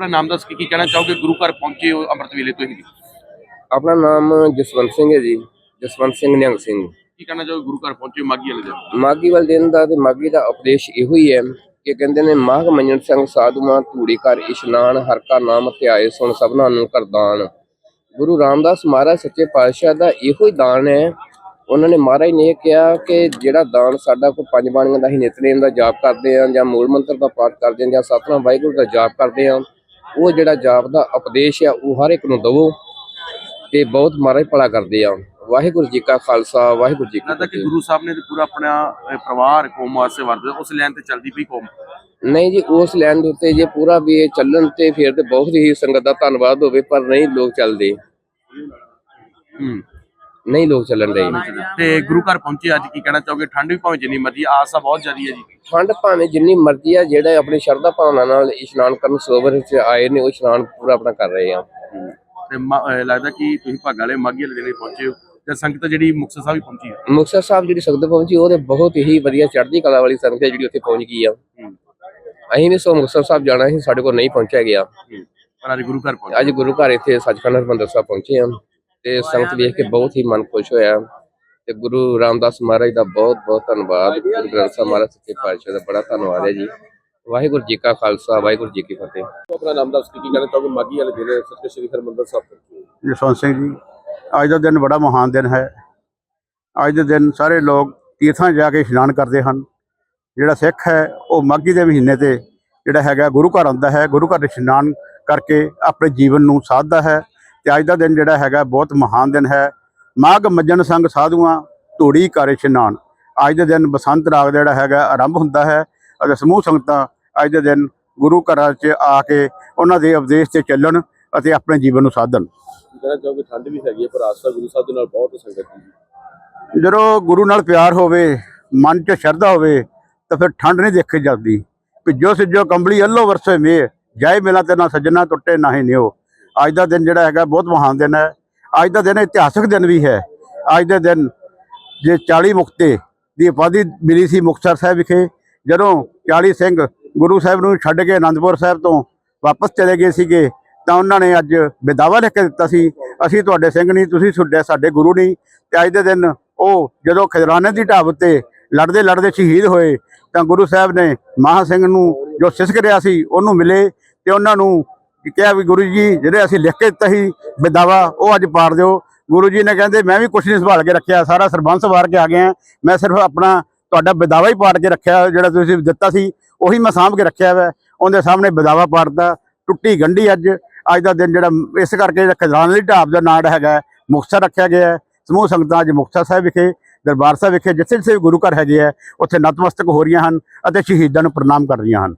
ਆਪਣਾ ਨਾਮ ਦੱਸ ਕੇ ਕੀ ਕਹਿਣਾ ਚਾਹੋਗੇ? ਗੁਰੂ ਘਰ ਪਹੁੰਚੇ ਹੋ ਅੰਮ੍ਰਿਤ ਵੇਲੇ ਤੋਂ ਹੀ। ਆਪਣਾ ਨਾਮ ਜਸਵੰਤ ਸਿੰਘ ਹੈ ਜੀ। ਜਸਵੰਤ ਸਿੰਘ ਨਿਹੰਗ ਸਿੰਘ। ਕੀ ਕਹਿਣਾ ਚਾਹੋਗੇ? ਗੁਰੂ ਘਰ ਪਹੁੰਚੇ ਮਾਗੀ ਵਾਲੇ ਦਿਨ? ਮਾਗੀ ਵਾਲੇ ਦਿਨ ਦਾ ਤੇ ਮਾਗੀ ਦਾ ਉਪਦੇਸ਼ ਇਹੋ ਹੀ ਹੈ ਕਿ ਕਹਿੰਦੇ ਨੇ ਮਾਘ ਮੰਜਨ ਸਿੰਘ ਸਾਧੂਆਂ ਧੂੜੀ ਘਰ ਇਸ਼ਨਾਨ ਹਰ ਕਾ ਨਾਮ ਧਿਆਏ ਸੁਣ ਸਭਨਾ ਨੂੰ ਕਰਦਾਨ ਗੁਰੂ ਰਾਮਦਾਸ ਮਹਾਰਾਜ ਸੱਚੇ ਪਾਤਸ਼ਾਹ ਦਾ ਇਹੋ ਹੀ ਦਾਨ ਹੈ। ਉਹਨਾਂ ਨੇ ਮਹਾਰਾਜ ਨੇ ਕਿਹਾ ਕਿ ਜਿਹੜਾ ਦਾਨ ਸਾਡਾ ਕੋਈ ਪੰਜ ਬਾਣੀਆਂ ਦਾ ਹੀ ਨਿਤਨੇਮ ਦਾ ਜਾਪ ਕਰਦੇ ਆ ਜਾਂ ਮੂਲ ਮੰਤਰ ਦਾ ਪਾਠ ਕਰਦੇ ਆ ਜਾਂ ਸਤਨਾਮ ਵਾਹਿਗੁਰੂ ਦਾ ਜਾਪ ਕਰਦੇ ਆ ਉਹ ਜਿਹੜਾ ਜਾਪ ਦਾ ਉਪਦੇਸ਼ ਆ ਉਹ ਹਰ ਇੱਕ ਨੂੰ ਦਵੋ ਤੇ ਬਹੁਤ ਮਹਾਰਾਜ ਭਲਾ ਕਰਦੇ ਆ। ਵਾਹਿਗੁਰੂ ਜੀ ਕਾ ਖਾਲਸਾ ਵਾਹਿਗੁਰੂ ਜੀ ਕੀ ਲੱਗਦਾ ਕਿ ਫਤਿਹ। ਗੁਰੂ ਸਾਹਿਬ ਨੇ ਤੇ ਪੂਰਾ ਆਪਣਾ ਅਹ, ਪਰਿਵਾਰ ਕੌਮ ਵਾਸਤੇ ਵਰਤਿਆ ਉਸ ਲਾਈਨ ਤੇ ਚੱਲਦੀ ਪਈ ਕੌਮ? ਨਹੀਂ ਜੀ ਉਸ ਲਾਈਨ ਦੇ ਉੱਤੇ ਜੇ ਪੂਰਾ ਵੀ ਇਹ ਚੱਲਣ ਤੇ ਫਿਰ ਤੇ ਬਹੁਤ ਹੀ ਸੰਗਤ ਦਾ ਧੰਨਵਾਦ ਹੋਵੇ ਪਰ ਨਹੀਂ ਲੋਕ ਚੱਲਦੇ। ਹੂੰ। ਨਹੀਂ ਲੋਕ ਚੱਲਣ ਰਹੇ ਤੇ ਗੁਰੂ ਘਰ ਪਹੁੰਚੇ ਅੱਜ ਕੀ ਕਹਿਣਾ ਚਾਹੋਗੇ? ਠੰਡ ਵੀ ਭਾਵੇਂ ਜਿੰਨੀ ਮਰਜ਼ੀ ਆਸ ਤਾਂ ਬਹੁਤ ਜ਼ਿਆਦੀ ਹੈ ਜੀ। ਠੰਡ ਭਾਵੇਂ ਜਿੰਨੀ ਮਰਜ਼ੀ ਆ ਜਿਹੜੇ ਆਪਣੀ ਸ਼ਰਧਾ ਭਾਵਨਾ ਨਾਲ ਇਸ਼ਨਾਨ ਕਰਨ ਸਰੋਵਰ ਵਿੱਚ ਆਏ ਨੇ ਉਹ ਇਸ਼ਨਾਨ ਪੂਰਾ ਆਪਣਾ ਕਰ ਰਹੇ ਆ। ਤੇ ਲੱਗਦਾ ਕਿ ਤੁਸੀਂ ਭਾਗਾਂ ਵਾਲੇ ਮਾਗੀ ਵਾਲੇ ਦਿਨ ਪਹੁੰਚੇ ਹੋ ਤੇ ਸੰਗਤ ਜਿਹੜੀ ਮੁਕਤਸਰ ਸਾਹਿਬ ਵੀ ਪਹੁੰਚੀ ਹੈ? ਮੁਕਤਸਰ ਸਾਹਿਬ ਜਿਹੜੀ ਸੰਗਤ ਪਹੁੰਚੀ ਉਹ ਤੇ ਬਹੁਤ ਹੀ ਵਧੀਆ ਚੜ੍ਹਦੀ ਕਲਾ ਵਾਲੀ ਸੰਗਤ ਹੈ ਜਿਹੜੀ ਉੱਥੇ ਪਹੁੰਚ ਗਈ ਆ। ਹੂੰ। ਅਸੀਂ ਵੀ ਸੋ ਮੁਕਤਸਰ ਸਾਹਿਬ ਜਾਣਾ ਸੀ ਸਾਡੇ ਕੋਲ ਨਹੀਂ ਪਹੁੰਚਿਆ ਗਿਆ। ਹੂੰ। ਪਰ ਅੱਜ ਗੁਰੂ ਘਰ ਪਹੁੰਚੇ। ਅੱਜ ਗੁਰੂ ਘਰ ਇੱਥੇ ਸੱਚਖੰਡ ਹਰਿਮੰਦਰ ਸਾਹਿਬ ਪਹੁੰਚੇ ਆ। ਤੇ ਸੰਗਤ ਵੇਖ ਕੇ ਬਹੁਤ ਹੀ ਮਨ ਖੁਸ਼ ਹੋਇਆ। ਤੇ ਗੁਰੂ ਰਾਮਦਾਸ ਮਹਾਰਾਜ ਦਾ ਬਹੁਤ ਬਹੁਤ ਧੰਨਵਾਦ। ਗੁਰੂ ਗ੍ਰੰਥ ਸਾਹਿਬ ਮਹਾਰਾਜ ਸੱਚੇ ਪਾਤਸ਼ਾਹ ਦਾ ਬੜਾ ਧੰਨਵਾਦ ਹੈ ਜੀ। ਵਾਹਿਗੁਰੂ ਜੀ ਕਾ ਖਾਲਸਾ ਵਾਹਿਗੁਰੂ ਜੀ ਕੀ ਫਤਿਹ। ਆਪਣਾ ਨਾਮ ਦੱਸ ਕੇ ਕਹਿਣਾ ਚਾਹੋਗੇ? ਮਾਗੀ ਵਾਲੇ ਦਿਨ ਸਤਿ ਸ਼੍ਰੀ ਹਰਿਮੰਦਰ ਸਾਹਿਬ ਜਸਵੰਤ ਸਿੰਘ ਜੀ ਅੱਜ ਦਾ ਦਿਨ ਬੜਾ ਮਹਾਨ ਦਿਨ ਹੈ। ਅੱਜ ਦੇ ਦਿਨ ਸਾਰੇ ਲੋਕ ਤੀਰਥਾਂ ਜਾ ਕੇ ਇਸ਼ਨਾਨ ਕਰਦੇ ਹਨ। ਜਿਹੜਾ ਸਿੱਖ ਹੈ ਉਹ ਮਾਘੀ ਦੇ ਮਹੀਨੇ ਤੇ ਜਿਹੜਾ ਹੈਗਾ ਗੁਰੂ ਘਰ ਆਉਂਦਾ ਹੈ। ਗੁਰੂ ਘਰ ਇਸ਼ਨਾਨ ਕਰਕੇ ਆਪਣੇ ਜੀਵਨ ਨੂੰ ਸਾਧਦਾ ਹੈ। ਤੇ ਅੱਜ ਦਾ ਦਿਨ ਜਿਹੜਾ ਹੈਗਾ ਬਹੁਤ ਮਹਾਨ ਦਿਨ ਹੈ। ਮਾਘ ਮੱਜਣ ਸੰਗ ਸਾਧੂਆਂ ਧੂੜੀ ਘਰ ਇਸ਼ਨਾਨ ਅੱਜ ਦੇ ਦਿਨ ਬਸੰਤ ਰਾਗ ਜਿਹੜਾ ਹੈਗਾ ਆਰੰਭ ਹੁੰਦਾ ਹੈ ਅਤੇ ਸਮੂਹ ਸੰਗਤਾਂ ਅੱਜ ਦੇ ਦਿਨ ਗੁਰੂ ਘਰਾਂ 'ਚ ਆ ਕੇ ਉਹਨਾਂ ਦੇ ਉਪਦੇਸ਼ ਤੇ ਚੱਲਣ ਅਤੇ ਆਪਣੇ ਜੀਵਨ ਨੂੰ ਸਾਧਣ। ਠੰਡ ਵੀ ਹੈਗੀ ਹੈ ਪਰ ਆਸਾ ਗੁਰੂ ਸਾਹਿਬ ਦੇ ਨਾਲ ਬਹੁਤ ਸੰਗਤ ਹੈ। ਜਦੋਂ ਗੁਰੂ ਨਾਲ ਪਿਆਰ ਹੋਵੇ ਮਨ 'ਚ ਸ਼ਰਧਾ ਹੋਵੇ ਤਾਂ ਫਿਰ ਠੰਡ ਨਹੀਂ ਦੇਖੀ ਜਾਂਦੀ। ਭਿੱਜੋ ਸਿੱਜੋ ਕੰਬਲੀ ਅੱਲੋ ਵਰਸੇ ਮੇ ਜਾਏ ਮਿਲਾ ਤੇ ਨਾ ਸੱਜਣਾ ਟੁੱਟੇ ਨਾ ਹੀ ਨਿਓ ਅੱਜ ਦਾ ਦਿਨ ਜਿਹੜਾ ਹੈਗਾ ਬਹੁਤ ਮਹਾਨ ਦਿਨ ਹੈ। ਅੱਜ ਦਾ ਦਿਨ ਇਤਿਹਾਸਕ ਦਿਨ ਵੀ ਹੈ। ਅੱਜ ਦੇ ਦਿਨ ਜੇ 40 ਮੁਕਤੇ ਦੀ ਉਪਾਧੀ ਮਿਲੀ ਸੀ ਮੁਕਤਸਰ ਸਾਹਿਬ ਵਿਖੇ, ਜਦੋਂ 40 ਸਿੰਘ ਗੁਰੂ ਸਾਹਿਬ ਨੂੰ ਛੱਡ ਕੇ ਅਨੰਦਪੁਰ ਸਾਹਿਬ ਤੋਂ ਵਾਪਸ ਚਲੇ ਗਏ ਸੀਗੇ, ਤਾਂ ਉਹਨਾਂ ਨੇ ਅੱਜ ਵਿਦਾਵਾ ਲਿਖ ਕੇ ਦਿੱਤਾ ਸੀ, ਅਸੀਂ ਤੁਹਾਡੇ ਸਿੰਘ ਨਹੀਂ, ਤੁਸੀਂ ਸਾਡੇ ਸਾਡੇ ਗੁਰੂ ਨਹੀਂ। ਤੇ ਅੱਜ ਦੇ ਦਿਨ ਉਹ ਜਦੋਂ ਖਿਦਰਾਨੇ ਦੀ ਢਾਬ ਉੱਤੇ ਲੜਦੇ ਲੜਦੇ ਸ਼ਹੀਦ ਹੋਏ, ਤਾਂ ਗੁਰੂ ਸਾਹਿਬ ਨੇ ਮਹਾ ਸਿੰਘ ਨੂੰ ਜੋ ਸਿਸਕ ਰਿਹਾ ਸੀ ਉਹਨੂੰ ਮਿਲੇ ਤੇ ਉਹਨਾਂ ਨੂੰ ਕਿਹਾ ਵੀ ਗੁਰੂ ਜੀ, ਜਿਹੜੇ ਅਸੀਂ ਲਿਖ ਕੇ ਦਿੱਤਾ ਸੀ ਬਿਦਾਵਾ ਉਹ ਅੱਜ ਪਾੜ ਦਿਓ। ਗੁਰੂ ਜੀ ਨੇ ਕਹਿੰਦੇ, ਮੈਂ ਵੀ ਕੁਛ ਨਹੀਂ ਸੰਭਾਲ ਕੇ ਰੱਖਿਆ, ਸਾਰਾ ਸਰਬੰਸ ਵਾਰ ਕੇ ਆ ਗਿਆ ਮੈਂ ਸਿਰਫ ਆਪਣਾ ਤੁਹਾਡਾ ਬਿਦਾਵਾ ਹੀ ਪਾੜ ਕੇ ਰੱਖਿਆ, ਜਿਹੜਾ ਤੁਸੀਂ ਦਿੱਤਾ ਸੀ, ਉਹੀ ਮੈਂ ਸਾਂਭ ਕੇ ਰੱਖਿਆ ਵਾ। ਉਹਦੇ ਸਾਹਮਣੇ ਬਿਦਾਵਾ ਪਾੜਦਾ ਟੁੱਟੀ ਗੰਢੀ ਅੱਜ ਅੱਜ ਦਾ ਦਿਨ ਜਿਹੜਾ, ਇਸ ਕਰਕੇ ਖਜ਼ਾਨ ਦੀ ਢਾਬ ਦਾ ਨਾਂ ਹੈਗਾ, ਮੁਕਤਸਰ ਰੱਖਿਆ ਗਿਆ ਹੈ। ਸਮੂਹ ਸੰਗਤਾਂ ਅੱਜ ਮੁਕਤਸਰ ਸਾਹਿਬ ਵਿਖੇ, ਦਰਬਾਰ ਸਾਹਿਬ ਵਿਖੇ ਜਿੱਥੇ ਜਿੱਥੇ ਵੀ ਗੁਰੂ ਘਰ ਹੈਗੇ ਆ, ਉੱਥੇ ਨਤਮਸਤਕ ਹੋ ਰਹੀਆਂ ਹਨ ਅਤੇ ਸ਼ਹੀਦਾਂ ਨੂੰ ਪ੍ਰਣਾਮ ਕਰ ਰਹੀਆਂ ਹਨ।